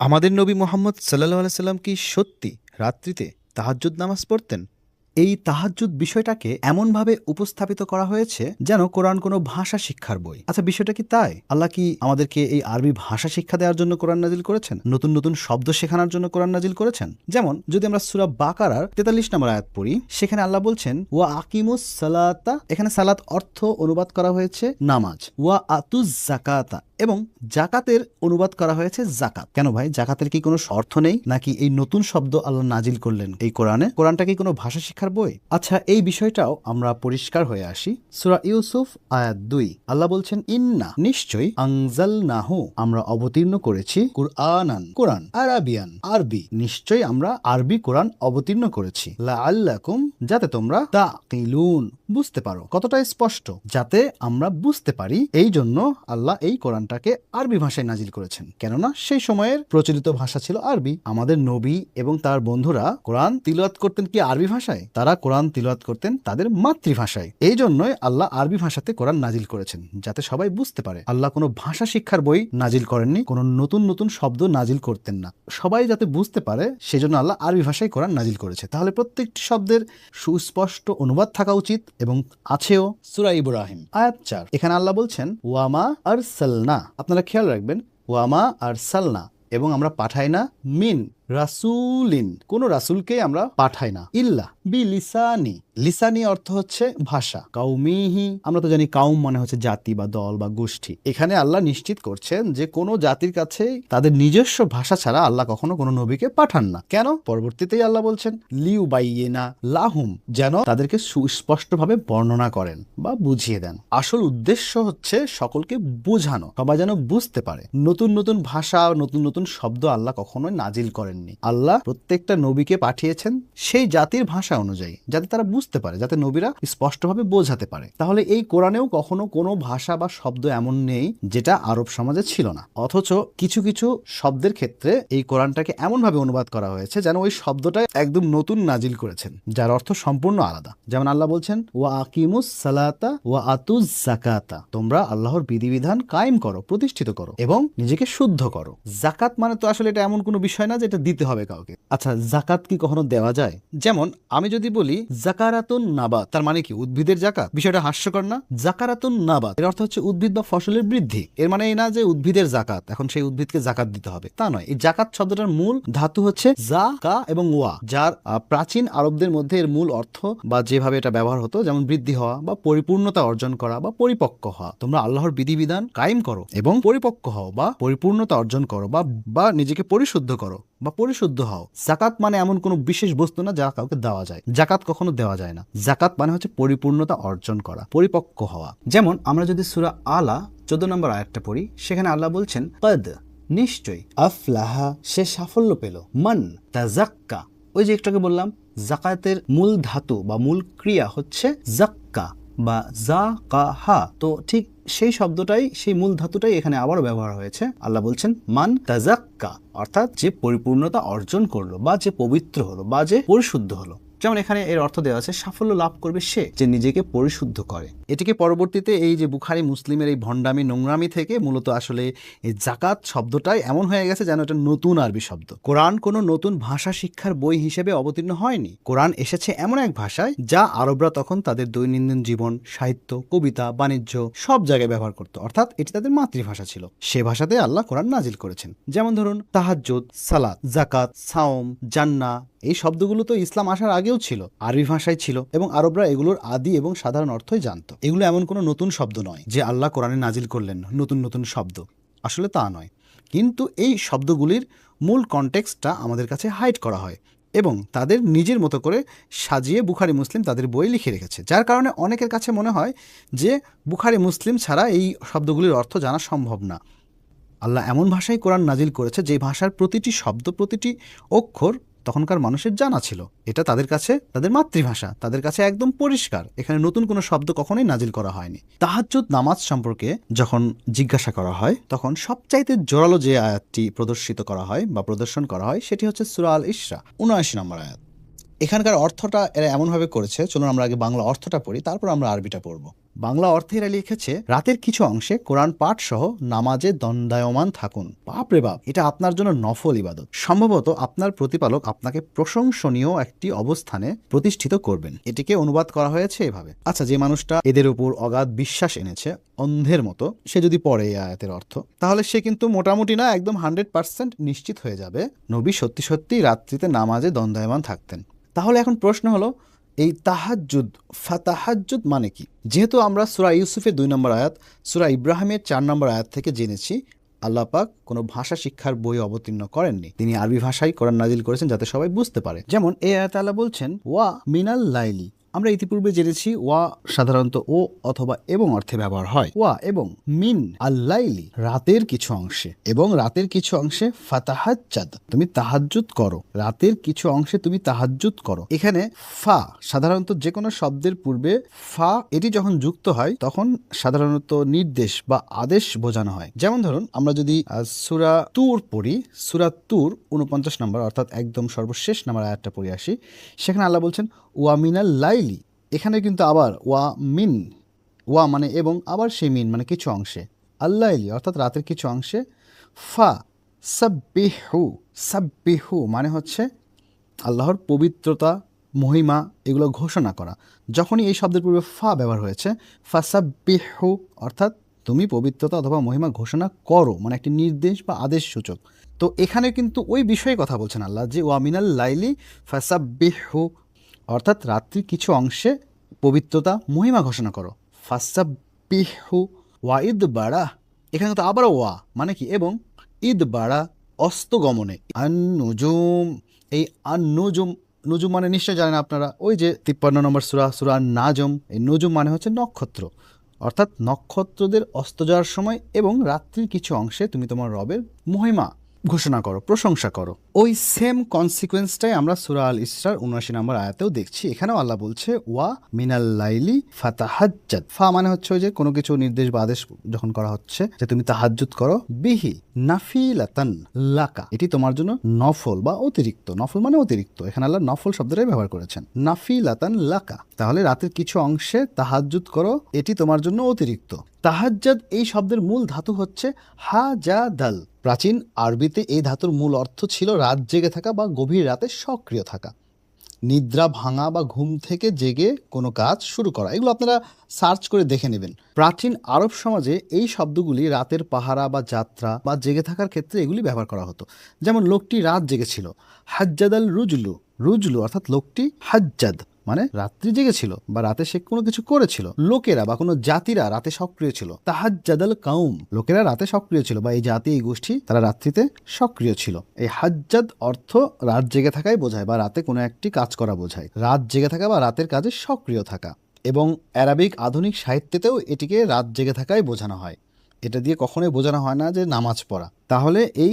আমাদের নবী মোহাম্মদ সাল্লাহ আলাইসাল্লাম কি সত্যি রাত্রিতে তাহাজ্জুদ নামাজ পড়তেন? এই তাহাজ্জুদ বিষয়টাকে এমনভাবে উপস্থাপিত করা হয়েছে যেন কোরআন কোনো ভাষা শিক্ষার বই। আচ্ছা বিষয়টা কি তাই? আল্লাহ কি আমাদেরকে এই আরবি ভাষা শিক্ষা দেওয়ার জন্য কোরআন নাজিল করেছেন? নতুন নতুন শব্দ শেখানোর জন্য কোরআন নাজিল করেছেন? যেমন, যদি আমরা সুরা বাকারার তেতাল্লিশ নম্বর আয়াত পড়ি, সেখানে আল্লাহ বলছেন, ওয়া আকিমুস সালাতা, এখানে সালাত অর্থ অনুবাদ করা হয়েছে নামাজ। ওয়া আতুজ জাকাতা এবং জাকাতের অনুবাদ করা হয়েছে জাকাত। কেন ভাই? জাকাতের কি কোনো অর্থ নেই? নাকি এই নতুন শব্দ আল্লাহ নাজিল করলেন এই কোরআনে? কোরআনটা কি কোনো ভাষা শিক্ষার বই? আচ্ছা এই বিষয়টাও আমরা পরিষ্কার হয়ে আসি। সুরা ইউসুফ, আয়াত দুই। আল্লাহ বলছেন, ইন্না, নিশ্চয়ই আংজাল নাহু আমরা অবতীর্ণ করেছি কুরআনান, কোরআন, আরাবিয়ান, আরবি। নিশ্চয়ই আমরা আরবি কোরআন অবতীর্ণ করেছি। লা আল্লাকুম যাতে তোমরা তা বুঝতে পারো। কতটা স্পষ্ট? যাতে আমরা বুঝতে পারি এই জন্য আল্লাহ এই কোরআনটাকে আরবি ভাষায় নাজিল করেছেন। কেননা সেই সময়ের প্রচলিত ভাষা ছিল আরবি। আমাদের নবী এবং তার বন্ধুরা কোরআন তিলওয়াত করতেন কি আরবি ভাষায়? তারা কোরআন তিলওয়াত করতেন তাদের মাতৃভাষায়। এই জন্যই আল্লাহ আরবি ভাষাতে কোরআন নাজিল করেছেন, যাতে সবাই বুঝতে পারে। আল্লাহ কোনো ভাষা শিক্ষার বই নাজিল করেননি, কোনো নতুন নতুন শব্দ নাজিল করতেন না। সবাই যাতে বুঝতে পারে, সেজন্য আল্লাহ আরবি ভাষায় কোরআন নাজিল করেছে। তাহলে প্রত্যেকটি শব্দের সুস্পষ্ট অনুবাদ থাকা উচিত এবং আছেও সুরা ইব্রাহিম, আয়াত চার। এখানে আল্লাহ বলছেন ওয়ামা আর সালনা আপনারা খেয়াল রাখবেন ওয়ামা আর সালনা এবং আমরা পাঠাই না মিন। রাসুলিন, কোন রাসুলকে আমরা পাঠাই না। ইল্লা বি লিসানি লিসানি অর্থ হচ্ছে ভাষা। কাউমিহি, আমরা তো জানি কাউম মানে হচ্ছে জাতি বা দল বা গোষ্ঠী। এখানে আল্লাহ নিশ্চিত করছেন যে কোনো জাতির কাছে তাদের নিজস্ব ভাষা ছাড়া আল্লাহ কখনো কোনো নবীকে পাঠান না। কেন? পরবর্তীতেই আল্লাহ বলছেন লিউ বাইয়েনা লাহুম, যেন তাদেরকে সুস্পষ্টভাবে বর্ণনা করেন বা বুঝিয়ে দেন। আসল উদ্দেশ্য হচ্ছে সকলকে বোঝানো, সবাই যেন বুঝতে পারে। নতুন নতুন ভাষা, নতুন নতুন শব্দ আল্লাহ কখনোই নাজিল করেননি আল্লাহ প্রত্যেকটা নবীকে পাঠিয়েছেন সেই জাতির ভাষা অনুযায়ী, যাতে তারা বুঝতে পারে, যাতে নবীরা স্পষ্টভাবে বোঝাতে পারে। তাহলে এই কোরআনেও কখনো কোনো ভাষা বা শব্দ এমন নেই যেটা আরব সমাজে ছিল না। অথচ কিছু কিছু শব্দের ক্ষেত্রে এই কোরআনটাকে এমনভাবে অনুবাদ করা হয়েছে যেন ওই শব্দটা একদম নতুন নাজিল করেছেন, যার অর্থ সম্পূর্ণ আলাদা। যেমন আল্লাহ বলছেন, ওয়া আকিমুস সালাতা ওয়া আতুজ জাকাতা তোমরা আল্লাহর বিধিবিধান কায়েম করো, প্রতিষ্ঠিত করো এবং নিজেকে শুদ্ধ করো। জাকাত মানে তো আসলে এটা এমন কোনো বিষয় না যেটা দিতে হবে কাউকে। আচ্ছা জাকাত কি কখনো দেওয়া যায়? যেমন, আমি যদি বলি, জাকারাতুন নাবাত, তার মানে কি? উদ্ভিদের জাকাত? বিষয়টা হাস্যকর না? জাকারাতুন নাবাত, এর অর্থ হচ্ছে উদ্ভিদ বা ফসলের বৃদ্ধি। এর মানে এই না যে উদ্ভিদের জাকাত, এখন সেই উদ্ভিদকে জাকাত দিতে হবে। তা নয়, এই জাকাত শব্দটার মূল ধাতু হচ্ছে জা কা এবং ওয়া, যার প্রাচীন আরবদের মধ্যে এর মূল অর্থ বা যেভাবে এটা ব্যবহার হতো, যেমন বৃদ্ধি হওয়া বা পরিপূর্ণতা অর্জন করা বা পরিপক্ক হওয়া। তোমরা আল্লাহর বিধিবিধান কায়েম করো এবং পরিপক্ক হও বা পরিপূর্ণতা অর্জন করো বা বা নিজেকে পরিশুদ্ধ করো। বা পরিশুদ্ধ হও। জাকাত মানে এমন কোনো বিশেষ বস্তু না যা কাউকে দেওয়া যায়। জাকাত কখনো দেওয়া যায় না। জাকাত মানে হচ্ছে পরিপূর্ণতা অর্জন করা, পরিপক্ক হওয়া। যেমন আমরা যদি সুরা আলা চোদ্দ নম্বর আয়াতটা পড়ি, সেখানে আল্লাহ বলছেন, কদ নিশ্চয়ই আফলাহা সে সাফল্য পেল। মান তাজাক্কা ওই যে একটুকে বললাম জাকাতের মূল ধাতু বা মূল ক্রিয়া হচ্ছে জাক্কা বা জা কা হা তো ঠিক সেই শব্দটাই, সেই মূল ধাতুটাই এখানে আবারও ব্যবহার হয়েছে। আল্লাহ বলছেন, মান তাজাক্কা অর্থাৎ যে পরিপূর্ণতা অর্জন করল, বা যে পবিত্র হলো, বা যে পরিশুদ্ধ হলো। যেমন এখানে এর অর্থ দেওয়া আছে, সাফল্য লাভ করবে সে যে নিজেকে পরিশুদ্ধ করে। এটিকে পরবর্তীতে এই যে বুখারি মুসলিমের এই ভণ্ডামি, নোংরামি থেকে মূলত আসলে এই জাকাত শব্দটাই এমন হয়ে গেছে যেন এটা নতুন আরবি শব্দ। কোরআন কোনো নতুন ভাষা শিক্ষার বই হিসেবে অবতীর্ণ হয়নি। কোরআন এসেছে এমন এক ভাষায় যা আরবরা তখন তাদের দৈনন্দিন জীবন, সাহিত্য, কবিতা, বাণিজ্য সব জায়গায় ব্যবহার করত। অর্থাৎ এটি তাদের মাতৃভাষা ছিল। সে ভাষাতে আল্লাহ কোরআন নাজিল করেছেন। যেমন ধরুন, তাহাজ্জুদ, সালাত জাকাত সাওম জান্না এই শব্দগুলো তো ইসলাম আসার আগেও ছিল, আরবি ভাষায় ছিল এবং আরবরা এগুলোর আদি এবং সাধারণ অর্থই জানত। এগুলো এমন কোনো নতুন শব্দ নয় যে আল্লাহ কোরআনে নাজিল করলেন, নতুন নতুন শব্দ। আসলে তা নয়। কিন্তু এই শব্দগুলির মূল কনটেক্সটটা আমাদের কাছে হাইড করা হয় এবং তাদের নিজের মতো করে সাজিয়ে বুখারি মুসলিম তাদের বই লিখে রেখেছে। যার কারণে অনেকের কাছে মনে হয় যে বুখারি মুসলিম ছাড়া এই শব্দগুলির অর্থ জানা সম্ভব না। আল্লাহ এমন ভাষায় কোরআন নাজিল করেছে যে ভাষার প্রতিটি শব্দ, প্রতিটি অক্ষর তখনকার মানুষের জানা ছিল। এটা তাদের কাছে, তাদের মাতৃভাষা, তাদের কাছে একদম পরিষ্কার। এখানে নতুন কোনো শব্দ কখনোই নাজিল করা হয়নি। তাহাজ্জুদ নামাজ সম্পর্কে যখন জিজ্ঞাসা করা হয়, তখন সবচাইতে জোরালো যে আয়াতটি প্রদর্শিত করা হয় বা প্রদর্শন করা হয়, সেটি হচ্ছে সুরা আল ইসরা উনআশি নম্বর আয়াত। এখানকার অর্থটা এরা এমনভাবে করেছে, চলুন আমরা আগে বাংলা অর্থটা পড়ি, তারপর আমরা আরবিটা পড়ব। বাংলা অর্থে এরা লিখেছে রাতের কিছু অংশে কোরআন পাঠ সহ নামাজে দণ্ডায়মান থাকুন। বাপ রে বাপ। এটা আপনার জন্য নফল ইবাদত। সম্ভবত আপনার প্রতিপালক আপনাকে প্রশংসনীয় একটি অবস্থানে প্রতিষ্ঠিত করবেন। এটিকে অনুবাদ করা হয়েছে এভাবে। আচ্ছা যে মানুষটা এদের উপর অগাধ বিশ্বাস এনেছে অন্ধের মতো সে যদি পড়ে এই আয়াতের অর্থ তাহলে সে কিন্তু মোটামুটি না একদম হান্ড্রেড পার্সেন্ট নিশ্চিত হয়ে যাবে। নবী সত্যি সত্যি রাত্রিতে নামাজে দণ্ডায়মান থাকতেন। তাহলে এখন প্রশ্ন হলো এই তাহাজ্জুদ, ফাতাহাজ্জুদ মানে কি? যেহেতু আমরা সুরা ইউসুফের দুই নম্বর আয়াত, সুরা ইব্রাহিমের চার নম্বর আয়াত থেকে জেনেছি, আল্লাহ পাক কোনো ভাষা শিক্ষার বই অবতীর্ণ করেননি। তিনি আরবি ভাষায় কোরআন নাজিল করেছেন যাতে সবাই বুঝতে পারে। যেমন এ আয়াত আল্লাহ বলছেন, ওয়া মিনাল লাইলি আমরা ইতিপূর্বে জেনেছি ওয়া সাধারণত ও অথবা এবং অর্থে ব্যবহার হয়। ওয়া এবং মিন আল্লাইলি, রাতের কিছু অংশে। এবং রাতের কিছু অংশে ফাতাহাজ্জাদ, তুমি তাহাজ্জুদ করো। রাতের কিছু অংশে তুমি তাহাজ্জুদ করো। এখানে ফা সাধারণত যে কোনো শব্দের পূর্বে ফা, এটি যখন যুক্ত হয়, তখন সাধারণত নির্দেশ বা আদেশ বোঝানো হয়। যেমন ধরুন, আমরা যদি সুরা তুর পড়ি, সুরা তুর উনপঞ্চাশ নম্বর, অর্থাৎ একদম সর্বশেষ নাম্বার আয়াতটা পড়ে আসি, সেখানে আল্লাহ বলছেন ওয়া মিনাল লাইলি। এখানে কিন্তু আবার ওয়া মিন। ওয়া মানে এবং আবার সেই মিন মানে কিছু অংশে। আল্লাইলি অর্থাৎ রাতের কিছু অংশে। ফা সাব্বিহু সাব্বিহু মানে হচ্ছে আল্লাহর পবিত্রতা, মহিমা এগুলো ঘোষণা করা। যখনই এই শব্দের পূর্বে ফা ব্যবহার হয়েছে, ফা ফাসাব্বিহু অর্থাৎ তুমি পবিত্রতা অথবা মহিমা ঘোষণা করো মানে একটি নির্দেশ বা আদেশ সূচক। তো এখানে কিন্তু ওই বিষয়ে কথা বলছেন আল্লাহ যে ওয়ামিনাল লাইলি ফাসাব্বিহু অর্থাৎ রাত্রির কিছু অংশে পবিত্রতা, মহিমা ঘোষণা করো। ফাসাব্বিহু ওয়াইদ বাড়া এখানে তো আবারও ওয়া মানে কি? এবং ঈদ বাড়া অস্তগমনে। আন নুজুম এই আন নুজুম নুজুম মানে নিশ্চয় জানেন আপনারা, ওই যে তিপ্পান্ন নম্বর সুরা সুরা নাজম এই নুজুম মানে হচ্ছে নক্ষত্র। অর্থাৎ নক্ষত্রদের অস্ত যাওয়ার সময় এবং রাত্রির কিছু অংশে তুমি তোমার রবের মহিমা ঘোষণা করো, প্রশংসা করো। ওই সেম কনসিকোয়েন্সটাই আমরা সুরা আল ইসরার উনআশি নম্বর আয়াতেও দেখছি। এখানেও আল্লাহ বলছে, ওয়া মিনাল লাইলি ফাতাহাজ্জাদ। ফা মানে হচ্ছে ওই যে কোনো কিছু নির্দেশ বা আদেশ যখন করা হচ্ছে, যে তুমি তাহাজ্জুদ করো, বিহি নাফিলাতান লাকা। এটি তোমার জন্য নফল বা অতিরিক্ত। নফল মানে অতিরিক্ত। এখানে আল্লাহ নফল শব্দটাই ব্যবহার করেছেন। নাফিলাতান লাকা। তাহলে রাতের কিছু অংশে তাহাজ্জুদ করো, এটি তোমার জন্য অতিরিক্ত। তাহাজ্জাদ এই শব্দের মূল ধাতু হচ্ছে হা প্রাচীন আরবিতে এই ধাতুর মূল অর্থ ছিল রাত জেগে থাকা বা গভীর রাতে সক্রিয় থাকা। নিদ্রা, ভাঙা বা ঘুম থেকে জেগে কোনো কাজ শুরু করা। এগুলো আপনারা সার্চ করে দেখে নেবেন। প্রাচীন আরব সমাজে এই শব্দগুলি রাতের পাহারা বা যাত্রা বা জেগে থাকার ক্ষেত্রে এগুলি ব্যবহার করা হতো। যেমন, লোকটি রাত জেগেছিল। হাজ্জাদ আল রুজলু রুজলু অর্থাৎ লোকটি হাজ্জাদ। মানে রাত্রি জেগেছিল বা রাতে সে কোনো কিছু করেছিল। লোকেরা বা কোনো জাতিরা রাতে সক্রিয় ছিল। তাহাজ্জাদাল কাউম। লোকেরা রাতে সক্রিয় ছিল বা এই জাতি, এই গোষ্ঠী তারা রাত্রিতে সক্রিয় ছিল। এই হাজ্জাদ অর্থ রাত জেগে থাকাই বোঝায় বা রাতে কোনো একটি কাজ করা বোঝায়। রাত জেগে থাকা বা রাতের কাজে সক্রিয় থাকা। এবং অ্যারাবিক আধুনিক সাহিত্যেতেও এটিকে রাত জেগে থাকাই বোঝানো হয়। এটা দিয়ে কখনোই বোঝানো হয় না যে নামাজ পড়া। তাহলে এই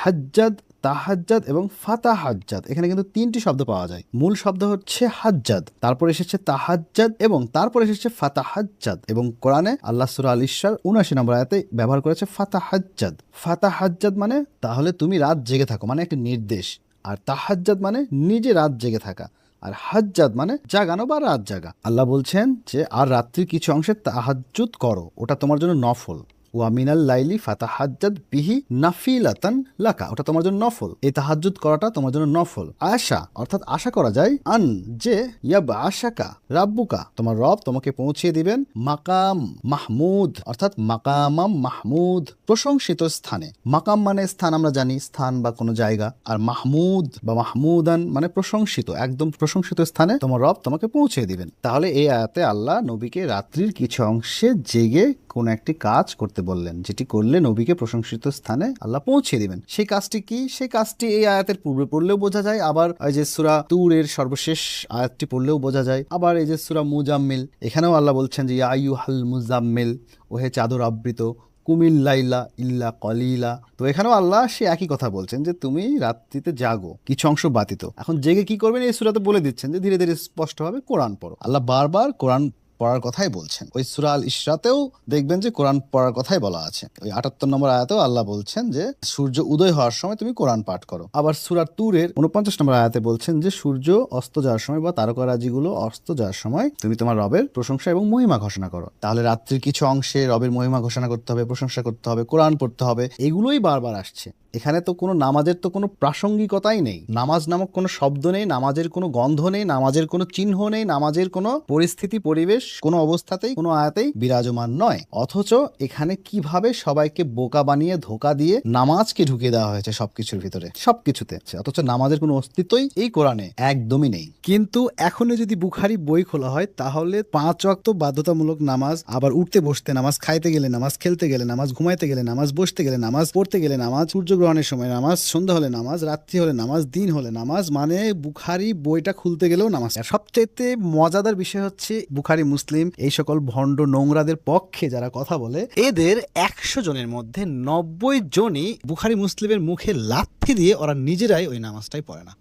হাজ্জাদ তাহাজ্জাদ এবং ফাতাহাজ্জাদ। এখানে কিন্তু তিনটি শব্দ পাওয়া যায়। মূল শব্দ হচ্ছে হাজ্জাদ, তারপর এসেছে তাহাজ্জাদ এবং তারপর এসেছে ফাতাহাজ্জাদ এবং কোরআনে আল্লাহ সুরা আল ইসার উনআশি নম্বর আয়াতে ব্যবহার করেছে ফাতাহাজ্জাদ। ফাতাহাজ্জাদ মানে তাহলে তুমি রাত জেগে থাকো মানে একটা নির্দেশ। আর তাহাজ্জাদ মানে নিজে রাত জেগে থাকা। আর হাজ্জাদ মানে জাগানো বা রাত জাগা। আল্লাহ বলছেন যে আর রাত্রির কিছু অংশে তাহাজ্জুদ করো, ওটা তোমার জন্য নফল। ওয়ামিনাল লাইলি ফাতাহাজ্জাদ বিহি নাফিলাতান লাকা। ওটা তোমার জন্য নফল। এই তাহাজ্জুদ করাটা তোমার জন্য নফল। আশা, অর্থাৎ আশা করা যায়, আন, যে, ইয়াব আশাকা, রাব্বুকা, তোমার রব তোমাকে পৌঁছিয়ে দিবেন মাকাম মাহমুদ, অর্থাৎ মাকামাম মাহমুদ, প্রশংসিত স্থানে। মাকাম মানে স্থান, আমরা জানি, স্থান বা কোনো জায়গা। আর মাহমুদ বা মাহমুদান মানে প্রশংসিত, একদম প্রশংসিত স্থানে তোমার রব তোমাকে পৌঁছে দিবেন। তাহলে এই আয়াতে আল্লাহ নবীকে রাত্রির কিছু অংশে জেগে কোন একটি কাজ করতে বললেন, যেটি করলে নবীকে প্রশংসিত স্থানে আল্লাহ পৌঁছে দিবেন। সেই কাজটি কি? সেই কাজটি এই আয়াতের পূর্বে পড়লেও বোঝা যায়, আবার এই যে সুরা তুরের সর্বশেষ আয়াতটি পড়লেও বোঝা যায়, আবার এই যে সুরা মুজাম্মিল, এখানেও আল্লাহ বলছেন যে আইয়ু হাল মুজাম্মিল, ওহে চাদর আবৃত, কুমিল লাইলা ইল্লা কলিলা। তো এখানেও আল্লাহ সে একই কথা বলছেন যে, তুমি রাত্রিতে জাগো, কিছু অংশ বাতিত। এখন জেগে কি করবেন? এই সুরাতে বলে দিচ্ছেন যে, ধীরে ধীরে স্পষ্টভাবে কোরআন পড়ো। আল্লাহ বারবার কোরআন পড়ার কথাই বলছেন। ওই সুরাল আল ইশরাতেও দেখবেন যে কোরআন পড়ার কথাই বলা আছে। ওই আটাত্তর নম্বর আয়াতেও আল্লাহ বলছেন যে, সূর্য উদয় হওয়ার সময় তুমি কোরআন পাঠ করো। আবার সুরার তুরের উনপঞ্চাশ নম্বর আয়াতে বলছেন যে, সূর্য অস্ত যাওয়ার সময় বা তারকারাজিগুলো অস্ত যাওয়ার সময় তুমি তোমার রবের প্রশংসা এবং মহিমা ঘোষণা করো। তাহলে রাত্রির কিছু অংশে রবের মহিমা ঘোষণা করতে হবে, প্রশংসা করতে হবে, কোরআন পড়তে হবে, এগুলোই বারবার আসছে। এখানে তো কোনো নামাজের তো কোনো প্রাসঙ্গিকতাই নেই। নামাজ নামক কোনো শব্দ নেই, নামাজের কোনো গন্ধ নেই, নামাজের কোনো চিহ্ন নেই, নামাজের কোনো পরিস্থিতি, পরিবেশ কোনো অবস্থাতেই, কোনো আয়াতেই বিরাজমান নয়। অথচ এখানে কীভাবে সবাইকে বোকা বানিয়ে, ধোকা দিয়ে নামাজকে ঢুকিয়ে দেওয়া হয়েছে সবকিছুর ভিতরে? সবকিছুতে অথচ নামাজের কোনো অস্তিত্বই এই কোরআনে একদমই নেই। কিন্তু এখনও যদি বুখারি বই খোলা হয়, তাহলে পাঁচ ওয়াক্ত বাধ্যতামূলক নামাজ, আবার উঠতে বসতে নামাজ, খাইতে গেলে নামাজ, খেলতে গেলে নামাজ, ঘুমাইতে গেলে নামাজ, বসতে গেলে নামাজ, পড়তে গেলে নামাজ, সূর্যগ্রহণের সময় নামাজ, সন্ধ্যা হলে নামাজ, রাত্রি হলে নামাজ, দিন হলে নামাজ মানে বুখারি বইটা খুলতে গেলেও নামাজ। সবচাইতে মজাদার বিষয় হচ্ছে বুখারি মুসলিম, এই সকল ভণ্ড নোংরাদের পক্ষে যারা কথা বলে, এদের একশো জনের মধ্যে নব্বই জনই বুখারি মুসলিমের মুখে লাথি দিয়ে ওরা নিজেরাই ওই নামাজটাই পড়ে না।